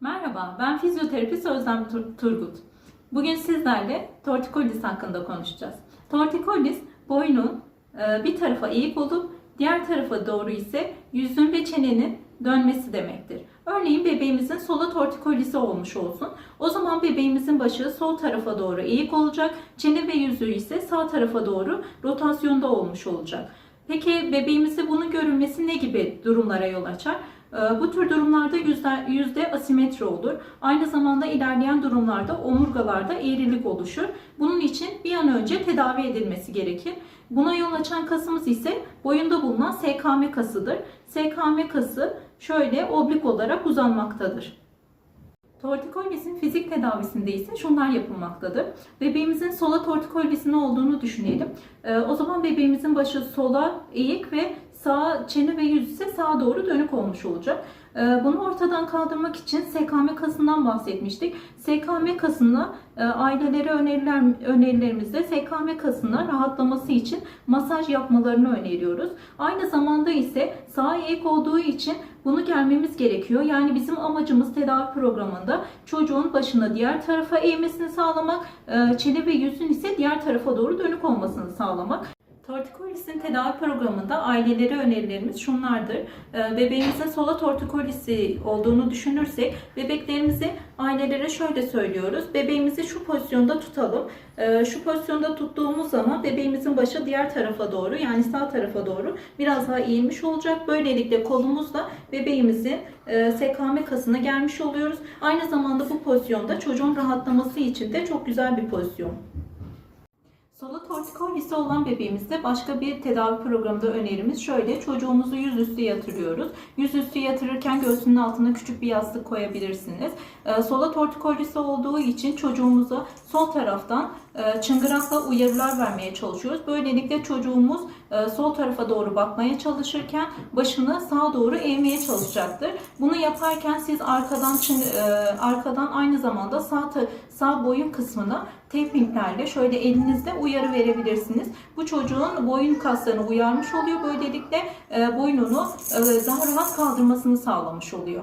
Merhaba, ben fizyoterapist Özlem Tur- Turgut. Bugün sizlerle tortikolis hakkında konuşacağız. Tortikolis, boynun e, bir tarafa eğik olup diğer tarafa doğru ise yüzün ve çenenin dönmesi demektir. Örneğin bebeğimizin sola tortikolisi olmuş olsun. O zaman bebeğimizin başı sol tarafa doğru eğik olacak, çene ve yüzü ise sağ tarafa doğru rotasyonda olmuş olacak. Peki bebeğimizde bunun görülmesi ne gibi durumlara yol açar? Ee, Bu tür durumlarda yüzde, yüzde asimetri olur. Aynı zamanda ilerleyen durumlarda omurgalarda eğrilik oluşur. Bunun için bir an önce tedavi edilmesi gerekir. Buna yol açan kasımız ise boyunda bulunan SKM kasıdır. SKM kası şöyle oblik olarak uzanmaktadır. Tortikolisin fizik tedavisinde ise şunlar yapılmaktadır. Bebeğimizin sola tortikolisinin olduğunu düşünelim. Ee, o zaman bebeğimizin başı sola eğik ve sağ çene ve yüz ise sağa doğru dönük olmuş olacak. Ee, bunu ortadan kaldırmak için SKM kasından bahsetmiştik. SKM kasına e, ailelere öneriler, önerilerimizde SKM kasına rahatlaması için masaj yapmalarını öneriyoruz. Aynı zamanda ise sağ eğik olduğu için bunu germemiz gerekiyor. Yani bizim amacımız tedavi programında çocuğun başını diğer tarafa eğmesini sağlamak, e, çene ve yüzün ise diğer tarafa doğru dönük olmasını sağlamak. Tortikolisin tedavi programında ailelere önerilerimiz şunlardır. Ee, Bebeğimizin sola tortikolisi olduğunu düşünürsek bebeklerimizi ailelere şöyle söylüyoruz. Bebeğimizi şu pozisyonda tutalım. Ee, Şu pozisyonda tuttuğumuz zaman bebeğimizin başı diğer tarafa doğru yani sağ tarafa doğru biraz daha eğilmiş olacak. Böylelikle kolumuzla bebeğimizin e, SKM kasına gelmiş oluyoruz. Aynı zamanda bu pozisyonda çocuğun rahatlaması için de çok güzel bir pozisyon. Sola tortikolisi olan bebeğimizde başka bir tedavi programında önerimiz şöyle. Çocuğumuzu yüzüstü yatırıyoruz. Yüzüstü yatırırken göğsünün altına küçük bir yastık koyabilirsiniz. Ee, sola tortikolisi olduğu için çocuğumuza sol taraftan çıngırakla uyarılar vermeye çalışıyoruz. Böylelikle çocuğumuz e, sol tarafa doğru bakmaya çalışırken başını sağa doğru eğmeye çalışacaktır. Bunu yaparken siz arkadan e, arkadan aynı zamanda sağ sağ boyun kısmına tapinglerle şöyle elinizle uyarı verebilirsiniz. Bu çocuğun boyun kaslarını uyarmış oluyor. Böylelikle e, boynunu e, daha rahat kaldırmasını sağlamış oluyor.